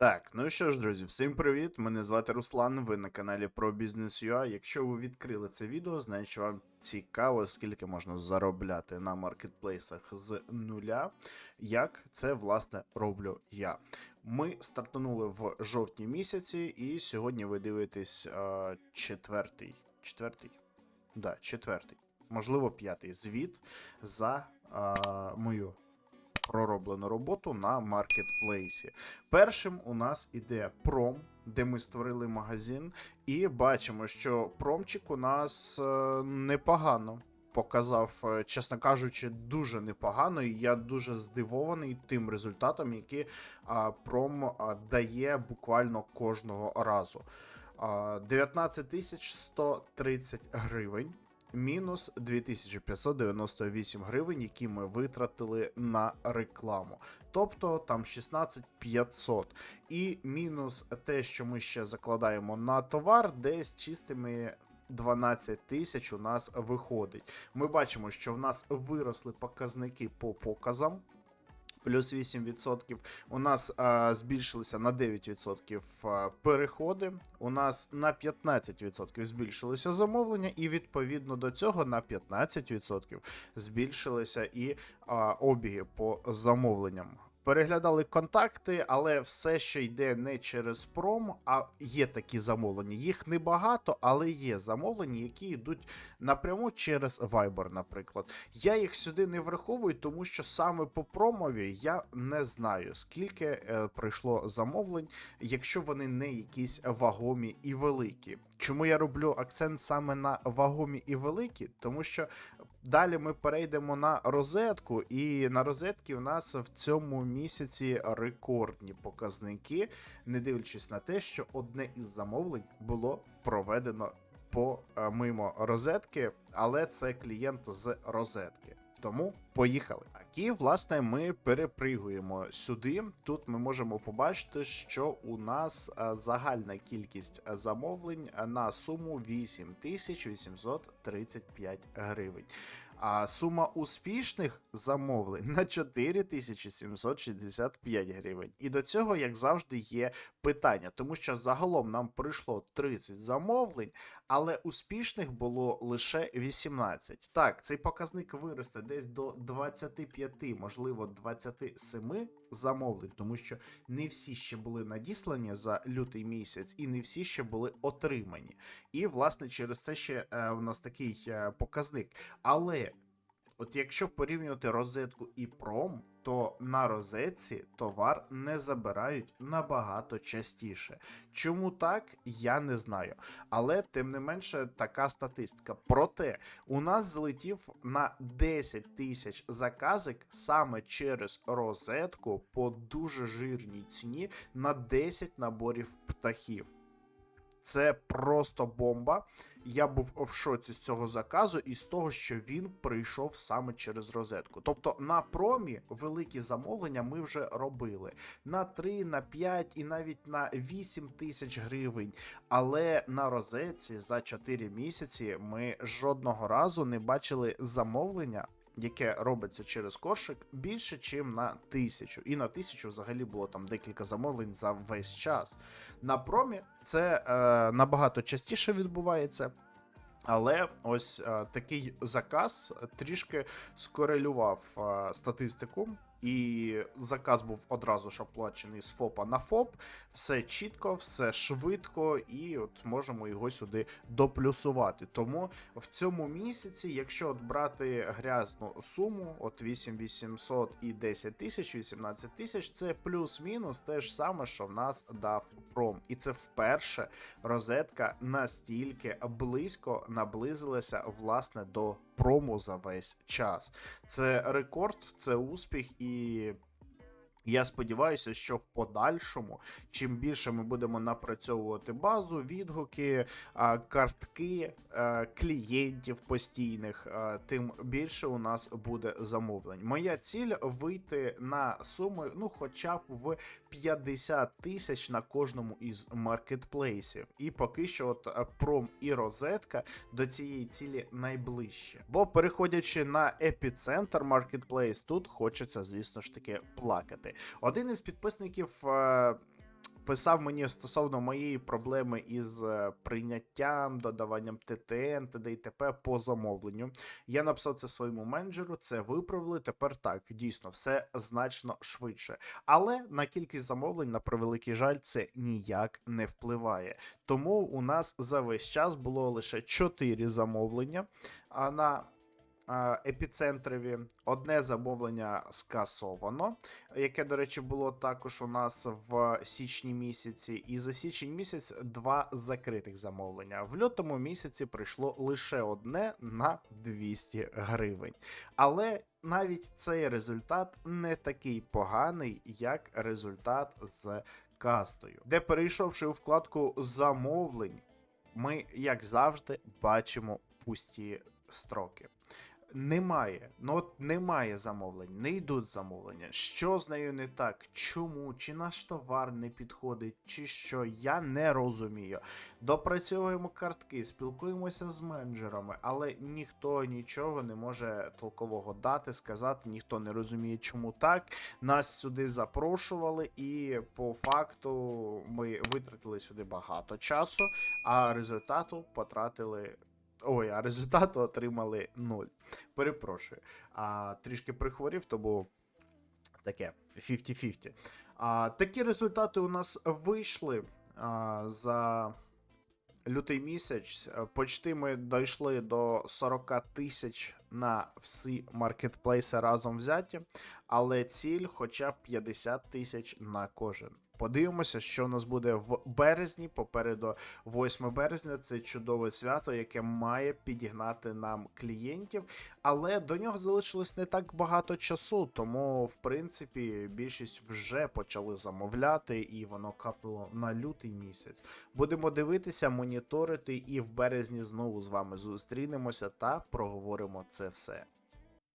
Так, ну що ж, друзі, всім привіт! Мене звати Руслан. Ви на каналі бізнес.ua. Якщо ви відкрили це відео, значить вам цікаво, скільки можна заробляти на маркетплейсах з нуля. Як це власне роблю я. Ми стартанули в жовтні місяці, і сьогодні ви дивитесь е, четвертий. Четвертий? Да, четвертий, можливо, п'ятий звіт за е, мою пророблену роботу на маркетплейсі. Першим у нас іде пром, де ми створили магазин, і бачимо, що промчик у нас е, непогано. Показав, е, чесно кажучи, дуже непогано, і я дуже здивований тим результатом, а, пром дає буквально кожного разу. А, 19 130 гривень. Мінус 2598 гривень, які ми витратили на рекламу. Тобто там 16500. І мінус те, що ми ще закладаємо на товар, десь чистими 12 тисяч у нас виходить. Ми бачимо, що в нас виросли показники по показам. Плюс 8%. У нас а, збільшилися на 9% переходи. У нас на 15% збільшилися замовлення, і відповідно до цього на 15% збільшилися і а, обіги по замовленням. Переглядали контакти, але все ще йде не через пром, а є такі замовлення. Їх небагато, але є замовлення, які йдуть напряму через Viber, наприклад. Я їх сюди не враховую, тому що саме по промові я не знаю, скільки е, прийшло замовлень, якщо вони не якісь вагомі і великі. Чому я роблю акцент саме на вагомі і великі? Тому що далі ми перейдемо на розетку, і на розетки у нас в цьому місяці рекордні показники, не дивлячись на те, що одне із замовлень було проведено по е, розетки, але це клієнт з розетки. Тому поїхали. І власне ми перепригуємо сюди. Тут ми можемо побачити, що у нас е, загальна кількість замовлень на суму 8835 гривень. А сума успішних замовлень на 4765 гривень. І до цього, як завжди, є питання, тому що загалом нам прийшло 30 замовлень, але успішних було лише 18. Так, цей показник виросте десь до 25, можливо, 27 замовлень, тому що не всі ще були надіслані за лютий місяць, і не всі ще були отримані. І, власне, через це ще е, у нас такий е, показник. Але. От якщо порівнювати розетку і пром, то на розетці товар не забирають набагато частіше. Чому так, я не знаю. Але тим не менше така статистика. Проте у нас злетів на 10 тисяч заказик саме через розетку по дуже жирній ціні на 10 наборів птахів. Це просто бомба. Я був в шоці з цього заказу і з того, що він прийшов саме через розетку. Тобто на промі великі замовлення ми вже робили на 3, на 5 і навіть на 8 тисяч гривень. Але на розетці за 4 місяці ми жодного разу не бачили замовлення. Яке робиться через кошик більше, ніж на тисячу. І на тисячу взагалі було там декілька замовлень за весь час. На промі це е, набагато частіше відбувається. Але ось е, такий заказ трішки скорелював е, статистику, і заказ був одразу ж оплачений з ФОПа на ФОП. Все чітко, все швидко, і от можемо його сюди доплюсувати. Тому в цьому місяці, якщо от брати грязну суму, от 8800 і 10 тисяч, 18 тисяч, це плюс-мінус те ж саме, що в нас дав пром. І це вперше розетка настільки близько наблизилася власне до прому за весь час. Це рекорд, це успіх, і я сподіваюся, що в подальшому, чим більше ми будемо напрацьовувати базу, відгуки, картки клієнтів постійних, тим більше у нас буде замовлень. Моя ціль вийти на суми, ну, хоча б в 50 тисяч на кожному із маркетплейсів. І поки що, от пром і розетка до цієї цілі найближче. Бо переходячи на епіцентр маркетплейс, тут хочеться, звісно ж таки, плакати. Один із підписників. е, писав мені стосовно моєї проблеми із е, прийняттям, додаванням ТТН, т.д. і т.п. по замовленню. Я написав це своєму менеджеру, це виправили. Тепер так, дійсно, все значно швидше. Але на кількість замовлень, на превеликий жаль, це ніяк не впливає. Тому у нас за весь час було лише 4 замовлення. А на епіцентрові одне замовлення скасовано, яке, до речі, було також у нас в січні місяці. І за січень місяць два закритих замовлення. В лютому місяці прийшло лише одне на 200 гривень. Але навіть цей результат не такий поганий, як результат з кастою, де перейшовши у вкладку замовлень, ми, як завжди, бачимо пусті строки. Немає, ну от немає замовлень, не йдуть замовлення. Що з нею не так? Чому? Чи наш товар не підходить, чи що? Я не розумію. Допрацьовуємо картки, спілкуємося з менеджерами, але ніхто нічого не може толкового дати, сказати, ніхто не розуміє, чому так. Нас сюди запрошували, і по факту ми витратили сюди багато часу, а результату потратили. Ой, а результату отримали 0. Перепрошую. А, трішки прихворів, тому таке 50-50. А, такі результати у нас вийшли а, за лютий місяць. Почти ми дійшли до 40 тисяч на всі маркетплейси разом взяті, але ціль хоча б 50 тисяч на кожен. Подивимося, що у нас буде в березні. Попереду 8 березня це чудове свято, яке має підігнати нам клієнтів. Але до нього залишилось не так багато часу, тому в принципі більшість вже почали замовляти, і воно капнуло на лютий місяць. Будемо дивитися, моніторити, і в березні знову з вами зустрінемося та проговоримо це все.